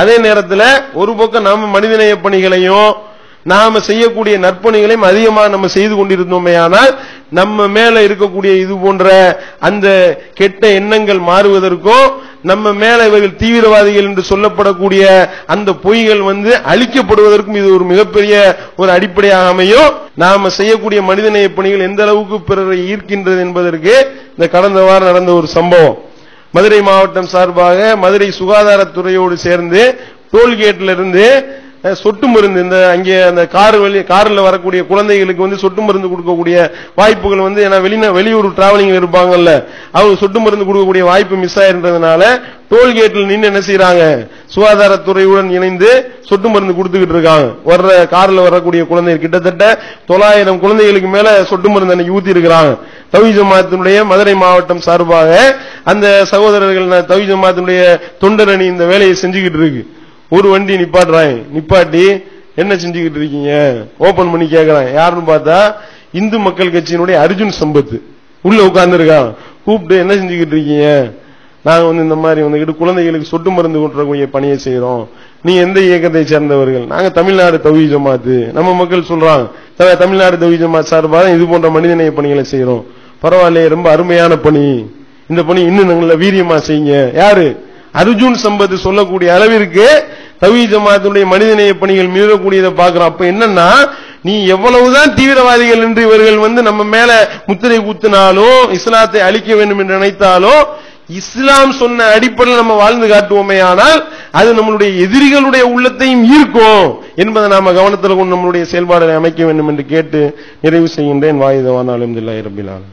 அதே நேரத்தில் ஒரு பக்கம் நாம மனிதநேய பணிகளையும் நாம செய்யக்கூடிய நற்பணிகளையும் அதிகமாக நம்ம செய்து கொண்டிருந்தோமே ஆனால் நம்ம மேல இருக்கக்கூடிய இது போன்ற அந்த கெட்ட எண்ணங்கள் மாறுவதற்கும் நம்ம மேல இவர்கள் தீவிரவாதிகள் என்று சொல்லப்படக்கூடிய அந்த பொய்கள் வந்து அழிக்கப்படுவதற்கும் இது ஒரு மிகப்பெரிய ஒரு அடிப்படையாக அமையும். நாம செய்யக்கூடிய மனிதநேய பணிகள் எந்த அளவுக்கு பிறரை ஈர்க்கின்றது என்பதற்கு இந்த கடந்த வாரம் நடந்த ஒரு சம்பவம். மதுரை மாவட்டம் சார்பாக மதுரை சுகாதாரத்துறையோடு சேர்ந்து டோல்கேட்ல இருந்து சொட்டு மருந்து இந்த அங்கே அந்த கார் வழி காரில் வரக்கூடிய குழந்தைகளுக்கு வந்து சொட்டு மருந்து கொடுக்கக்கூடிய வாய்ப்புகள் வந்து ஏன்னா வெளிநா வெளியூர் டிராவலிங் இருப்பாங்கல்ல அவங்க சொட்டு மருந்து கொடுக்கக்கூடிய வாய்ப்பு மிஸ் ஆயிருந்ததுனால டோல்கேட்டில் நின்று என்ன செய்யறாங்க சுகாதாரத்துறையுடன் இணைந்து சொட்டு மருந்து கொடுத்துக்கிட்டு இருக்காங்க. வர்ற காரில் வரக்கூடிய குழந்தைகள் கிட்டத்தட்ட தொள்ளாயிரம் குழந்தைகளுக்கு மேல சொட்டு மருந்து அன்னைக்கு ஊத்தி இருக்கிறாங்க தவி ஜமாத்தினுடைய மதுரை மாவட்டம் சார்பாக அந்த சகோதரர்கள் தவி ஜமாத்தினுடைய தொண்டர் அணி இந்த வேலையை செஞ்சுக்கிட்டு இருக்கு. ஒரு வண்டி நிப்பாட்டுறாங்க நிப்பாட்டி என்ன செஞ்சுக்கிட்டு இருக்கீங்க? ஓபன் பண்ணி கேக்குறாங்க யாருன்னு பார்த்தா இந்து மக்கள் கட்சியினுடைய அர்ஜுன் சம்பத். உள்ள உட்கார்ந்து இருக்கான் கூப்பிட்டு என்ன செஞ்சுக்கிட்டு இருக்கீங்க? நாங்க வந்து இந்த மாதிரி வந்துகிட்டு குழந்தைகளுக்கு சொட்டு மருந்து கொண்டுறக்கூடிய பணியை செய்யறோம் நீ எந்த இயக்கத்தை சேர்ந்தவர்கள்? நாங்க தமிழ்நாடு தவி ஜமாத்து. நம்ம மக்கள் சொல்றாங்க தமிழ்நாடு தவி ஜமாத் சார்பாக இது போன்ற மனிதநேய பணிகளை செய்யறோம் பரவாயில்லையே ரொம்ப அருமையான பணி. இந்த பணி இன்னும் நல்ல வீரியமா செய்யுங்க. யாரு? அர்ஜுன் சம்பத் சொல்லக்கூடிய அளவிற்கு தவி ஜமாத்துடைய மனிதநேய பணிகள் மீறக்கூடியதை பார்க்கிறோம். அப்ப என்னன்னா நீ எவ்வளவுதான் தீவிரவாதிகள் என்று இவர்கள் வந்து நம்ம மேல முத்திரை குத்தினாலும் இஸ்லாத்தை அழிக்க வேண்டும் என்று நினைத்தாலும் இஸ்லாம் சொன்ன அடிப்படையில் நம்ம வாழ்ந்து காட்டுவோமே ஆனால் அது நம்மளுடைய எதிரிகளுடைய உள்ளத்தையும் ஈர்க்கும் என்பதை நாம கவனத்தில் கொண்டு நம்மளுடைய செயல்பாடுகளை அமைக்க வேண்டும் என்று கேட்டு நிறைவு செய்கின்றேன். வாயுதவான் அலமதுல்லாஹி இரபிலான்